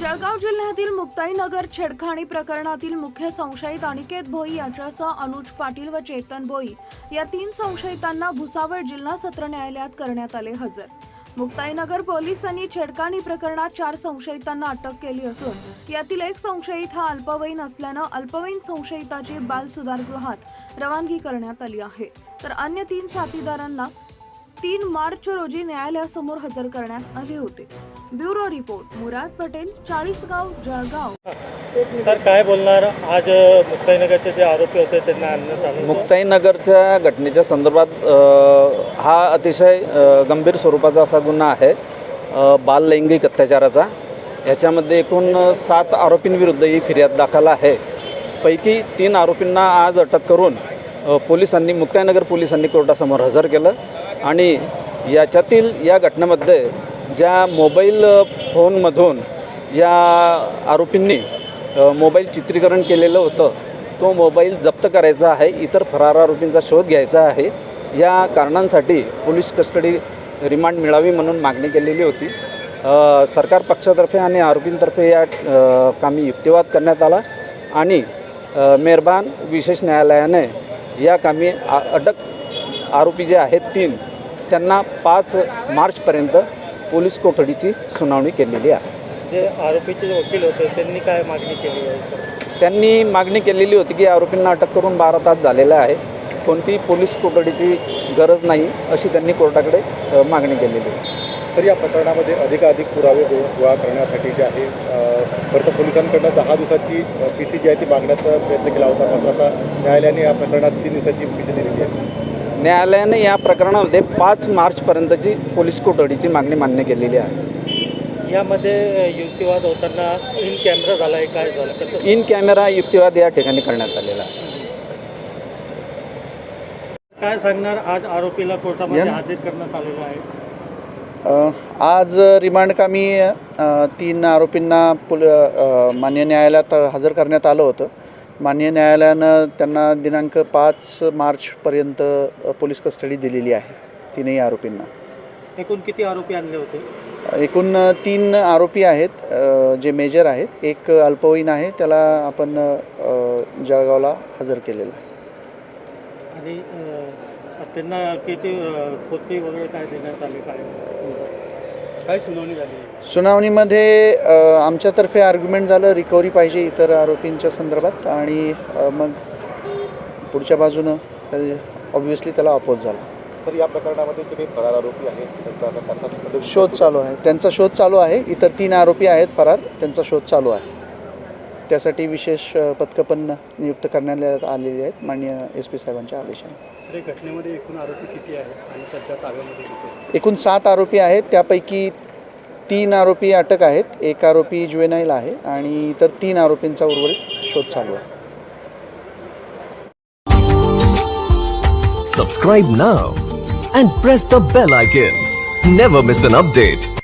जळगाव जिल्ह्यातील मुक्ताईनगर छेडखाणी प्रकरणातील मुख्य संशयित अनिकेत भोई यांच्यासह अनुज पाटील व चेतन भोई या तीन संशयितांना भुसावळ जिल्हा सत्र न्यायालयात करण्यात आले हजर. मुक्ताईनगर पोलिसांनी छेडखाणी प्रकरणात चार संशयितांना अटक केली असून यातील एक संशयित हा अल्पवयीन असल्यानं अल्पवयीन संशयिताची बाल सुधारगृहात रवानगी करण्यात आली आहे. तर अन्य तीन साथीदारांना तीन मार्च रोजी न्यायालयासमोर हजर करण्यात आले होते. Bureau report Murad Patel Chalisgaon Jalgaon. Sir काय बोलणार? आज मुक्ताईनगरचे जे आरोपी होते त्यांना. मुक्ताईनगरच्या घटनेच्या संदर्भात अ, हा अतिशय अ, गंभीर स्वरूपाचा असा गुन्हा आहे अ, बाल लैंगिक अत्याचाराचा. याच्यामध्ये एकूण सात आरोपींविरुद्ध ही फिर्याद दाखल आहे. पैकी तीन आरोपींना आज अटक करून अ, पोलिसांनी मुक्ताईनगर पोलिसांनी कोर्टासमोर हजर केलं आणि याच्यातील या घटनेमध्ये ज्या मोबाईल फोनमधून या आरोपींनी मोबाईल चित्रीकरण केलेलं होतं तो मोबाईल जप्त करायचा आहे इतर फरार आरोपींचा शोध घ्यायचा आहे. या कारणांसाठी पोलीस कस्टडी रिमांड मिळावी म्हणून मागणी केलेली होती. सरकार पक्षातर्फे आणि आरोपींतर्फे या कामी युक्तिवाद करण्यात आला आणि मेहरबान विशेष न्यायालयाने या कामी आ- अटक आरोपी जे आहेत तीन त्यांना पाच मार्चपर्यंत पोलीस कोठडीची सुनावणी केलेली आहे. जे आरोपीचे वकील होते त्यांनी काय मागणी केली आहे? त्यांनी मागणी केलेली होती की आरोपींना अटक करून बारा तास झालेला आहे. कोणती पोलीस कोठडीची गरज नाही अशी त्यांनी कोर्टाकडे मागणी केलेली आहे. तर या प्रकरणामध्ये अधिकाधिक पुरावे गो- गोळा करण्यासाठी जे आहे खरं तर पोलिसांकडनं दहा दिवसाची पी सी जी आहे ती मागण्याचा प्रयत्न केला होता. मात्र आता न्यायालयाने या प्रकरणात तीन दिवसाची पी सी दिलेली आहे. न्यायालयाने या प्रकरणामध्ये पाच मार्चपर्यंतची पोलीस कोठडीची मागणी मान्य केलेली आहे. यामध्ये युक्तिवाद होताना इन कॅमेरा झाला आहे काय झालं? इन कॅमेरा युक्तिवाद या ठिकाणी करण्यात आलेला आहे. काय सांगणार? आज आरोपीला कोर्टामध्ये. हजर करण्यात आलेलं आहे. आज रिमांडकामी अ, तीन आरोपींना पुल मान्य न्यायालयात हजर करण्यात आलं होतं. मान्य न्यायालयानं त्यांना दिनांक पाच मार्चपर्यंत पोलीस कस्टडी दिलेली आहे तीनही आरोपींना. एकूण किती आरोपी आणले होते? एकूण तीन आरोपी आहेत जे मेजर आहेत. एक अल्पवयीन आहे त्याला आपण जळगावला हजर केलेलं आहे. आणि त्यांना किती पोथी वगैरे काय देण्यात आले काय? काय सुनावणी झाली? सुनावणीमध्ये आमच्यातर्फे आर्ग्युमेंट झालं रिकव्हरी पाहिजे इतर आरोपींच्या संदर्भात आणि मग पुढच्या बाजूनं ऑब्व्हियसली त्याला अपोज झाला. तर या प्रकरणामध्ये जे काही फरार आरोपी आहेत शोध चालू आहे. त्यांचा शोध चालू आहे. इतर तीन आरोपी आहेत फरार. त्यांचा शोध चालू आहे. त्यासाठी विशेष पथकं पण नियुक्त करण्यात आलेली आहेत माननीय एस पी साहेबांच्या आदेशाने घटनेमध्ये एकूण आरोपी किती आहेत आणि सध्या ताब्यामध्ये एकूण सात आरोपी आहेत त्यापैकी तीन आरोपी अटक आहेत एक आरोपी ज्युएनाईल आहे आणि इतर तीन आरोपींचा उर्वरित शोध चालू आहे Subscribe now and press the bell icon. Never miss an update.